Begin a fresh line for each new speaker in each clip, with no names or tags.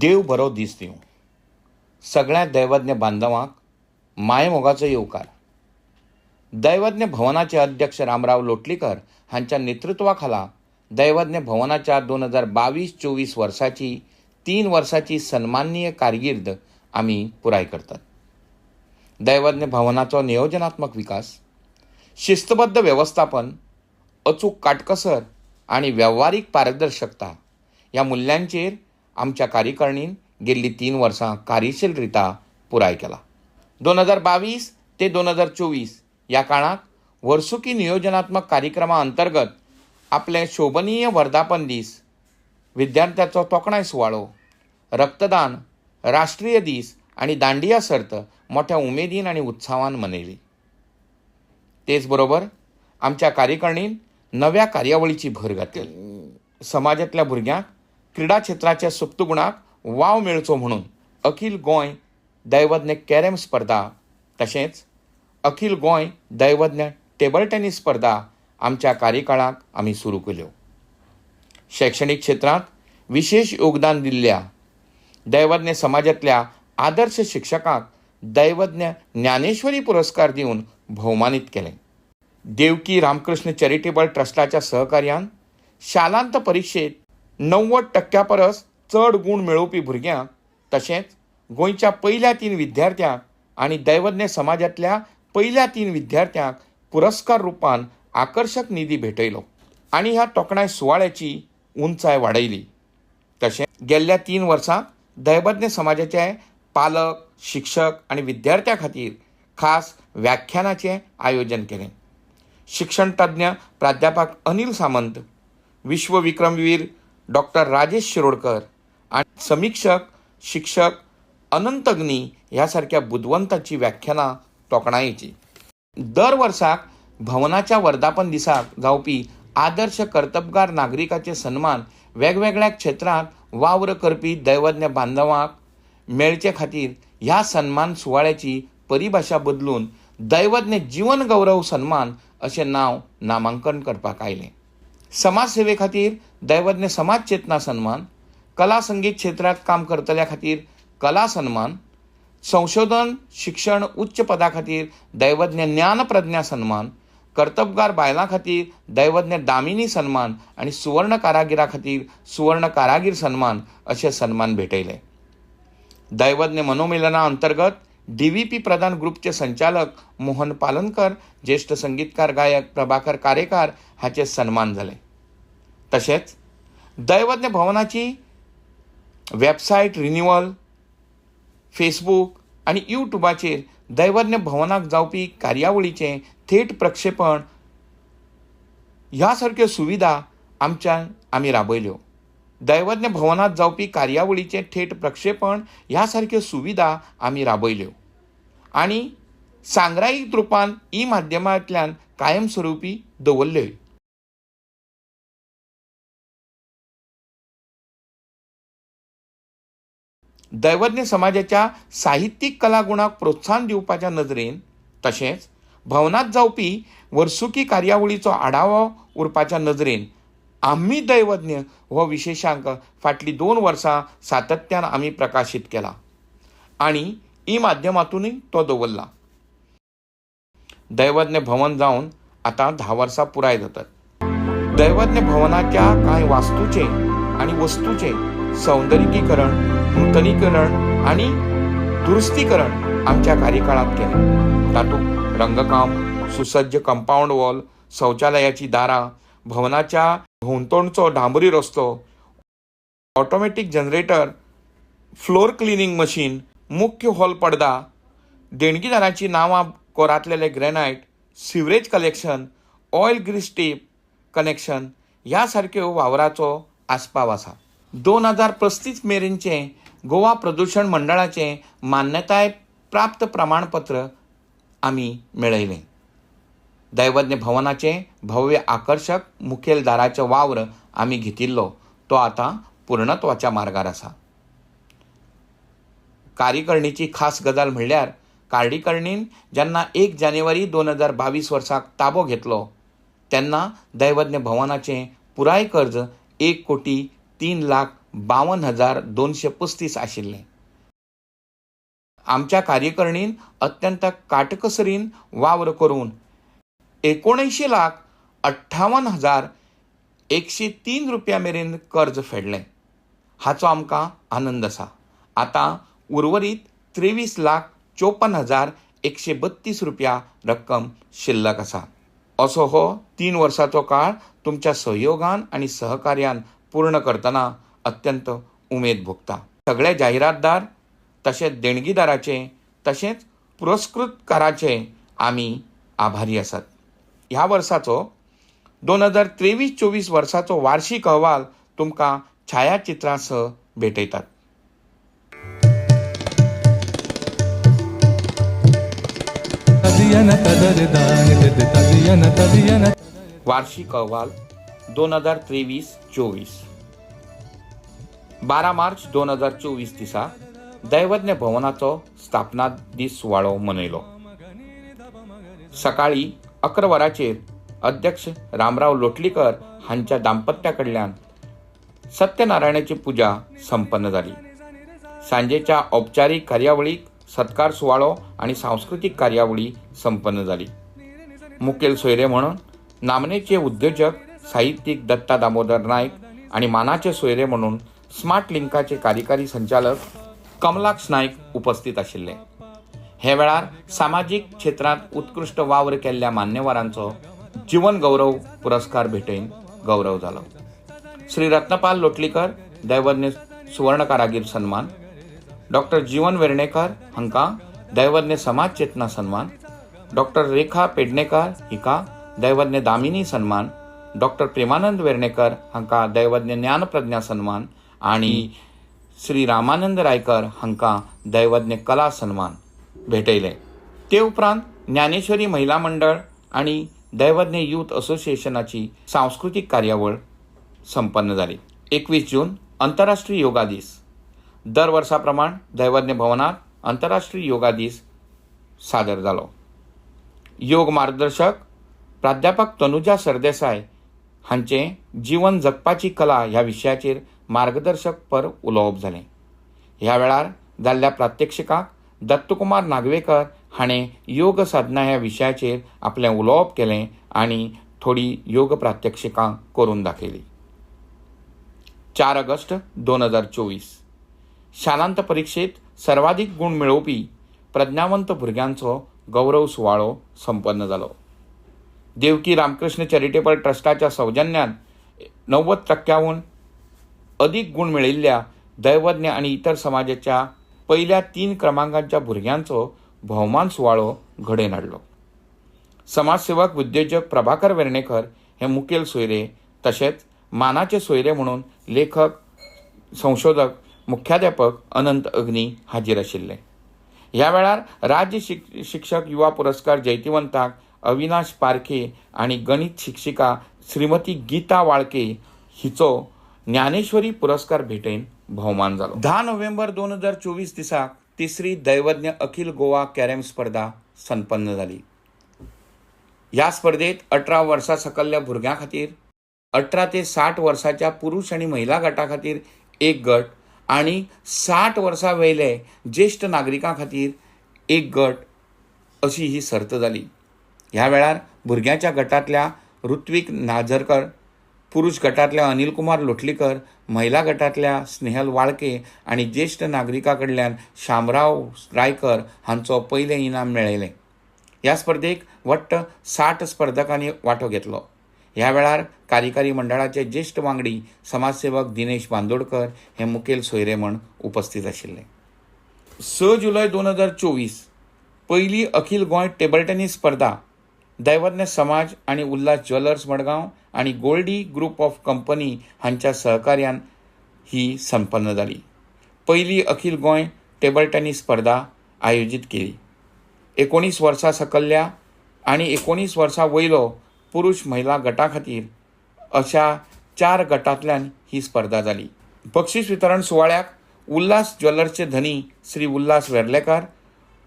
देव बरो दीस दिवं सगळ्या दैवज्ञ बांधवांक मायमोगाचो येवकार दैवज्ञ भवनाचे अध्यक्ष रामराव लोटलीकर हांच्या नेतृत्वा खाला दैवज्ञ भवनाच्या दोन हजार बावीस चोवीस वर्साची तीन वर्साची सन्माननीय कारगिर्द आमी पुराय करतात. दैवज्ञ भवनाचो नियोजनात्मक विकास शिस्तबद्ध व्यवस्थापन अचूक काटकसर आणि व्यावहारिक पारदर्शकता ह्या मुल्यांचेर आमच्या कार्यकारिणीन गेल्ली तीन वर्सां कार्यशील रिता पुराय केला. दोन हजार बावीस ते दोन हजार चोवीस ह्या काळांत वर्सुकी नियोजनात्मक कार्यक्रमा अंतर्गत आपले शोभनीय वर्धापन दीस विद्यार्थ्याचो तोखणाय सुवाळो रक्तदान राष्ट्रीय दीस आणि दांडिया सर्त मोठ्या उमेदीन आणि उत्साहान मनयली. तेच बरोबर आमच्या कार्यकारिणीन नव्या कार्यावळीची भर घातली. समाजांतल्या भुरग्यांक क्रीडा क्षेत्राच्या सुप्तगुणाक वाव मेळचो म्हणून अखिल गोंय दैवज्ञ कॅरम स्पर्धा तशेंच अखिल गोंय दैवज्ञ टेबल टेनीस स्पर्धा आमच्या कार्यकाळाक आमी सुरू केल्यो शैक्षणीक क्षेत्रांत विशेष योगदान दिल्ल्या दैवज्ञ समाजांतल्या आदर्श शिक्षकांक दैवज्ञ ज्ञानेश्वरी पुरस्कार दिवन भोवमानीत केलें. देवकी रामकृष्ण चॅरिटेबल ट्रस्टाच्या सहकार्यान शालांत परीक्षेत णव्वद टक्क्या परस चड गूण मेळोवपी भुरग्यांक तशेंच गोंयच्या पयल्या तीन विद्यार्थ्यांक आनी दैवज्ञ समाजांतल्या पयल्या तीन विद्यार्थ्यांक पुरस्कार रुपान आकर्शक निधी भेटयलो. आनी ह्या तोखणाय सुवाळ्याची उंचाय वाडयली तशेंच गेल्ल्या तीन वर्सां दैवज्ञ समाजाचे पालक शिक्षक आनी विद्यार्थ्यां खातीर खास व्याख्यानाचें आयोजन केलें. शिक्षण तज्ञ प्राध्यापक अनिल सामंत विश्वविक्रमवीर डॉक्टर राजेश शिरोडकर आणि समीक्षक शिक्षक अनंतग्नी ह्यासारख्या ह्या सारक्या बुदवंतांची व्याख्यानां तोखणायेची दर वर्साक भवनाच्या वर्धापन दिसाक जावपी आदर्श कर्तबगार नागरिकाचे सन्मान वेगवेगळ्या क्षेत्रांत वावर करपी दैवज्ञ बांधवांक मेळचे खातीर ह्या सन्मान सुवाळ्याची परिभाशा बदलून दैवज्ञ जीवन गौरव सन्मान अशें नांव नामांकन करपाक आयलें. समाज सेवे खातीर दैवज्ञ समाज चेतना सन्मान कला संगीत क्षेत्रांत काम करतल्या खातीर कला सन्मान संशोधन शिक्षण उच्च पदा खातीर दैवज्ञ ज्ञान प्रज्ञा सन्मान कर्तबगार बायलां खातीर दैवज्ञ दामिनी सन्मान आनी सुवर्ण कारागिरा खातीर सुवर्ण कारागीर सन्मान असे सन्मान भेटयले. दैवज्ञ मनोमिलना अंतर्गत डी व्ही पी प्रधान ग्रुपचे संचालक मोहन पालनकर ज्येष्ठ संगीतकार गायक प्रभाकर कारेकार हाचे सन्मान झाले. तशेंच दैवज्ञ भवनाची वेबसायट रिन्युअल फेसबूक आनी यूट्यूबाचेर दैवज्ञ भवनाक जावपी कार्यावळीचें थेट प्रक्षेपण ह्या सारक्यो सुविधा आमच्यान आमी राबयल्यो. दैवज्ञ भवनात जावपी कार्यावळीचें थेट प्रक्षेपण ह्या सारक्यो सुविधा आमी राबयल्यो. आनी सांग्रायीक रुपान ई माध्यमांतल्यान कायमस्वरुपी दवरल्योय. दैवज्ञ समाजाच्या साहित्यीक कलागुणाक प्रोत्साहन दिवपाच्या नदरेन तशेंच भवनात जावपी वर्सुकी कार्यावळीचो आढावो उरपाच्या नदरेन आम्ही दैवज्ञ हो विशेशांक फाटलीं दोन वर्सां सातत्यान आमी प्रकाशीत केला आनी ई माध्यमांतूनय तो दवरला. दैवज्ञ भवन जावन आतां धा वर्सां पुराय जातात. दैवज्ञ भवनाच्या कांय वास्तूचे आनी वस्तूचे सौंदर्यीकरण नूतनीकरण आनी दुरुस्तीकरण आमच्या कार्यकाळांत केले. तातूंत रंगकाम सुसज्ज कंपाऊंड वॉल शौचालयाची दारां भवनाच्या भोंवतणचो डांबरी रस्तो automatic generator floor cleaning machine मुख्य हॉल पडदा देणगीदारांची नांवां कोरांतलेले granite sewerage collection oil grease tape connection ह्या सारक्यो वावराचो आस्पाव आसा दोन हजार पस्तीस मेरेनचें गोवा प्रदुशण मंडळाचें मान्यताय प्राप्त प्रमाणपत्र आमी मेळयलें दैवज्ञ भवनाचें भव्य आकर्शक मुखेल दाराचो वावर आमी घेतिल्लो. तो आतां पूर्णत्वाच्या मार्गार आसा कार्यकारिणीची खास गजाल म्हणल्यार कार्यकारिणीन जेन्ना एक जानेवारी दोन हजार बावीस वर्साक ताबो घेतलो तेन्ना दैवज्ञ भवनाचें पुराय कर्ज एक कोटी तीन लाख बावन्न हजार दोनशे पस्तीस आशिल्ले. आमच्या कार्यकारिणीन अत्यंत काटकसरीन वावर करून एकोणऐंशी लाख अठ्ठावन हजार एकशे तीन रुपया मेरेन कर्ज फेडलें. हाचो आमकां आनंद आसा आतां उर्वरीत त्रेवीस लाख चोपन्न हजार एकशे बत्तीस रुपया रक्कम शिल्लक आसा असो हो तीन वर्सांचो काळ तुमच्या सहयोगान आनी सहकार्यान पूर्ण करतना अत्यंत उमेद भोगता. सगळे जाहिरातदार तशेंच देणगीदाराचे तशेंच पुरस्कृतकाराचे आमी आभारी आसात ह्या वर्साचो दोन हजार तेवीस चोवीस वर्साचो वार्षिक अहवाल तुमकां छायाचित्रां सह भेटयतात वार्षिक अहवाल दोन हजार तेवीस चोवीस. बारा मार्च दोन हजार चोवीस दिसा दैवज्ञ भवनाचो स्थापना दीस सुवाळो मनयलो. सकाळी अकरा वरांचेर अध्यक्ष रामराव लोटलीकर हांच्या दाम्पत्या कडल्यान सत्यनारायणाची पुजा संपन्न जाली सांजेच्या औपचारीक कार्यावळीक सत्कार सुवाळो आनी सांस्कृतीक कार्यावळी संपन्न जाली मुखेल सोयरे म्हणून नामनेचे उद्योजक साहित्यीक दत्ता दामोदर नायक आणि मानाचे सोयरे म्हणून स्मार्ट लिंकाचे कार्यकारी संचालक कमलाक्ष नायक उपस्थित आशिल्ले हे वेळार सामाजीक क्षेत्रांत उत्कृश्ट वावर केल्ल्या मान्यवरांचो जीवन गौरव पुरस्कार भेटयन गौरव जालो. श्री रत्नपाल लोटलीकर दैवज्ञ सुवर्ण कारागीर सन्मान. डॉक्टर जीवन वेर्णेकर हांकां दैवज्ञ समाज चेतना सन्मान. डॉक्टर रेखा पेडणेकर हिका दैवज्ञ दामिनी सन्मान. डॉक्टर प्रेमानंद वेर्णेकर हांकां दैवज्ञ ज्ञानप्रज्ञा सन्मान. आणि श्री रामानंद रायकर हांकां दैवज्ञ कला सन्मान भेटयले. ते उपरांत ज्ञानेश्वरी महिला मंडळ आणि दैवज्ञ युथ असोसिएशनाची सांस्कृतीक कार्यावळ संपन्न जाली एकवीस जून आंतरराष्ट्रीय योगा दीस. दर वर्सा प्रमाण दैवज्ञ भवनात आंतरराष्ट्रीय योगा दीस सादर जालो योग मार्गदर्शक प्राध्यापक तनुजा सरदेसाय हांचे जीवन जगपाची कला ह्या विशयाचेर मार्गदर्शक पर उलोवप जालें. ह्या वेळार जाल्ल्या प्रात्यक्षिकाक दत्तकुमार नागवेकर हाणें योग साधना ह्या विशयाचेर आपलें उलोवप केलें आनी थोडी योग प्रात्यक्षिकां करून दाखयली. चार ऑगस्ट दोन हजार चोवीस. शालांत परीक्षेत सर्वाधिक गुण मेळोवपी प्रज्ञावंत भुरग्यांचो गौरव सुवाळो संपन्न जालो. देवकी रामकृष्ण चॅरिटेबल ट्रस्टाच्या सौजन्यान णव्वद टक्क्याहून अदीक गुण मेळिल्ल्या दैवज्ञ आनी इतर समाजाच्या पयल्या तीन क्रमांकांच्या भुरग्यांचो भोवमान सुवाळो घडोवन हाडलो समाजसेवक उद्योजक प्रभाकर वेर्णेकर हे मुखेल सोयरे तशेंच मानाचे सोयरे म्हणून लेखक संशोधक मुख्याध्यापक अनंत अग्नी हाजीर आशिल्ले ह्या वेळार राज्य शिक शिक्षक युवा पुरस्कार जैतिवंताक अविनाश पारखे आणि गणित शिक्षिका श्रीमती गीता वाळके हिचो ज्ञानेश्वरी पुरस्कार भेटेन भोवमान जालो धा नोव्हेंबर दोन हजार चोवीस दिसाक तिसरी दैवज्ञ अखिल गोवा कॅरम स्पर्धा संपन्न जाली ह्या स्पर्धेत अठरा वर्सां सकयल्या भुरग्यां खातीर अठरा ते साठ वर्साच्या पुरुष आनी महिला गटा खातीर एक गट आणि साठ वर्सां वयले ज्येष्ठ नागरिकां खातीर एक गट अशी ही सर्त जाली ह्या वेळार भुरग्यांच्या गटांतल्या ऋत्वीक नाझरकर पुरुष गटांतल्या अनिल कुमार लोटलीकर महिला गटांतल्या स्नेहल वाळके आनी ज्येश्ठ नागरिका कडल्यान शामराव रायकर हांचो पयलें इनाम मेळयलें. ह्या स्पर्धेक वट्ट साठ स्पर्धकांनी वांटो घेतलो. ह्या वेळार कार्यकारी मंडळाचे ज्येश्ठ वांगडी समाजसेवक दिनेश बांदोडकर हे मुखेल सोयरे म्हण उपस्थित आशिल्ले. स जुलय दोन हजार चोवीस पयली अखिल गोंय टेबल टेनीस स्पर्धा दैवज्ञ समाज आनी उल्हास ज्वेलर्स मडगांव आनी गोल्डी ग्रुप ऑफ कंपनी हांच्या सहकार्यान ही संपन्न जाली पहिली अखिल गोंय टेबल टेनीस स्पर्धा आयोजीत केली. एकोणीस वर्सां सकयल्या आनी एकोणीस वर्सां वयलो पुरुष महिला गटा खातीर अशा चार गटांतल्यान ही स्पर्धा जाली बक्षीस वितरण सुवाळ्याक उल्हास ज्वेलर्सचे धनी श्री उल्हास वेर्लेकार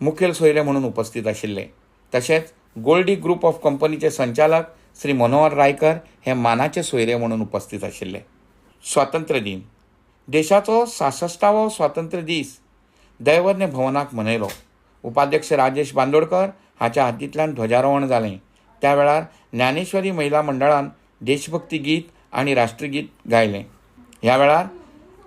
मुखेल सोयरे म्हणून उपस्थित आशिल्ले. तशेंच गोल्डी ग्रुप ऑफ कंपनीचे संचालक श्री मनोहर रायकर हे मानाचे सोयरे म्हणून उपस्थित आशिल्ले स्वातंत्र्य दिन. देशाचो सासष्टावो स्वातंत्र्य दीस. दैवज्ञ भवनाक मनयलो उपाध्यक्ष राजेश बांदोडकर हाच्या हातींतल्यान ध्वजारोहण जालें. त्या वेळार ज्ञानेश्वरी महिला मंडळान देशभक्ती गीत आनी राष्ट्रगीत गायलें. ह्या वेळार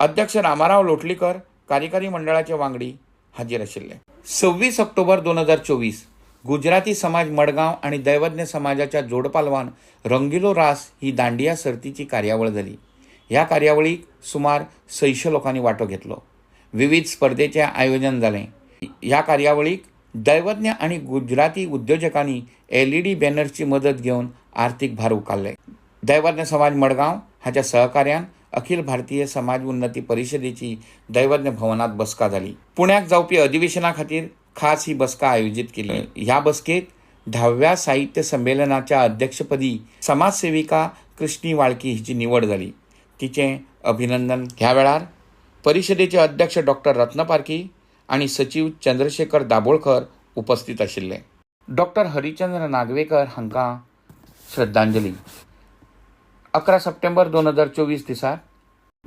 अध्यक्ष रामाराव लोटलीकर कार्यकारी मंडळाचे वांगडी हाजीर आशिल्ले. सव्वीस ऑक्टोबर दोन हजार चोवीस. गुजराती समाज मडगांव आणि दैवज्ञ समाजाच्या जोडपालवान रंगिलो रास ही दांडिया सर्तीची कार्यावळ जाली ह्या कार्यावळीक सुमार सयशे लोकांनी वांटो घेतलो. विविध स्पर्धेचें आयोजन जालें ह्या कार्यावळीक दैवज्ञ आणि गुजराती उद्योजकांनी एल ई डी बॅनर्सची मदत घेवन आर्थीक भार उकारले दैवज्ञ समाज मडगांव हाच्या सहकार्यान अखिल भारतीय समाज उन्नती परिशदेची दैवज्ञ भवनात बसका जाली पुण्याक जावपी अधिवेशना खातीर खास ही बसका आयोजीत केली. ह्या बसकेत धाव्या साहित्य संमेलनाच्या अध्यक्षपदी समाजसेविका कृष्णी वाळकी हिची निवड जाली तिचें अभिनंदन ह्या वेळार परिशदेचे अध्यक्ष डॉक्टर रत्नपारकी आणि सचिव चंद्रशेखर दाबोळकर उपस्थित आशिल्ले डॉक्टर हरिचंद्र नागवेकर हांकां श्रद्धांजली. अकरा सप्टेंबर दोन हजार चोवीस दिसा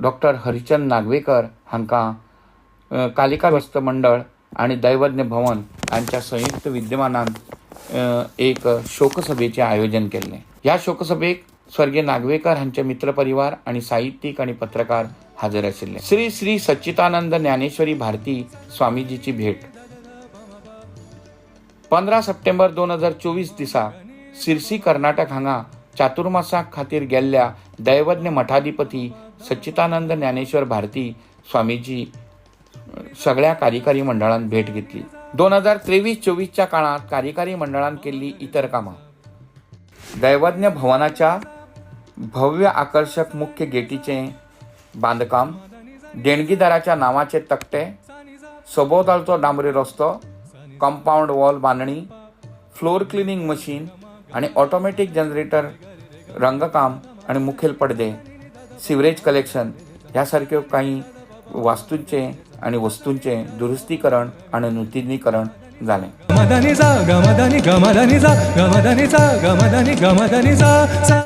डॉक्टर हरिचंद नागवेकर हांकां कालिका वस्त मंडळ आणि दैवज्ञ भवन यांच्या संयुक्त विद्यमानान एक शोकसभेचें आयोजन केल्लें ह्या शोकसभेक स्वर्गीय नागवेकर हांचे मित्रपरिवार आणि साहित्यीक आणि पत्रकार हजर आशिल्ले श्री श्री सच्चिदानंद ज्ञानेश्वरी भारती स्वामीजीची भेट. पंदरा सप्टेंबर दोन हजार चोवीस दिसा सिरसी कर्नाटक हांगा चातुर्मासा खातीर गेल्ल्या दैवज्ञ मठाधिपती सच्चिदानंद ज्ञानेश्वर भारती स्वामीजी सगळ्या कार्यकारी मंडळान भेट घेतली. दोन हजार तेवीस चोवीसच्या काळात कार्यकारी मंडळान केली इतर कामां. दैवज्ञ भवनाच्या भव्य आकर्षक मुख्य गेटीचें बांदकाम देणगीदाराच्या नांवाचे तकटे सभोवतालचो डांबरी रस्तो कंपाऊंड वॉल बांदणी फ्लोर क्लिनिंग मशीन आणि ऑटोमॅटिक जनरेटर रंगकाम आणि मुखेल पडदे सिवरेज कलेक्शन ह्या सारक्यो काही वास्तूंचे आणि वस्तूंचे दुरुस्तीकरण आणि नूतनीकरण झाले.
गमदानी जा गमदानी गमदानी जा गमदानी जा गमदानी गमदानी जा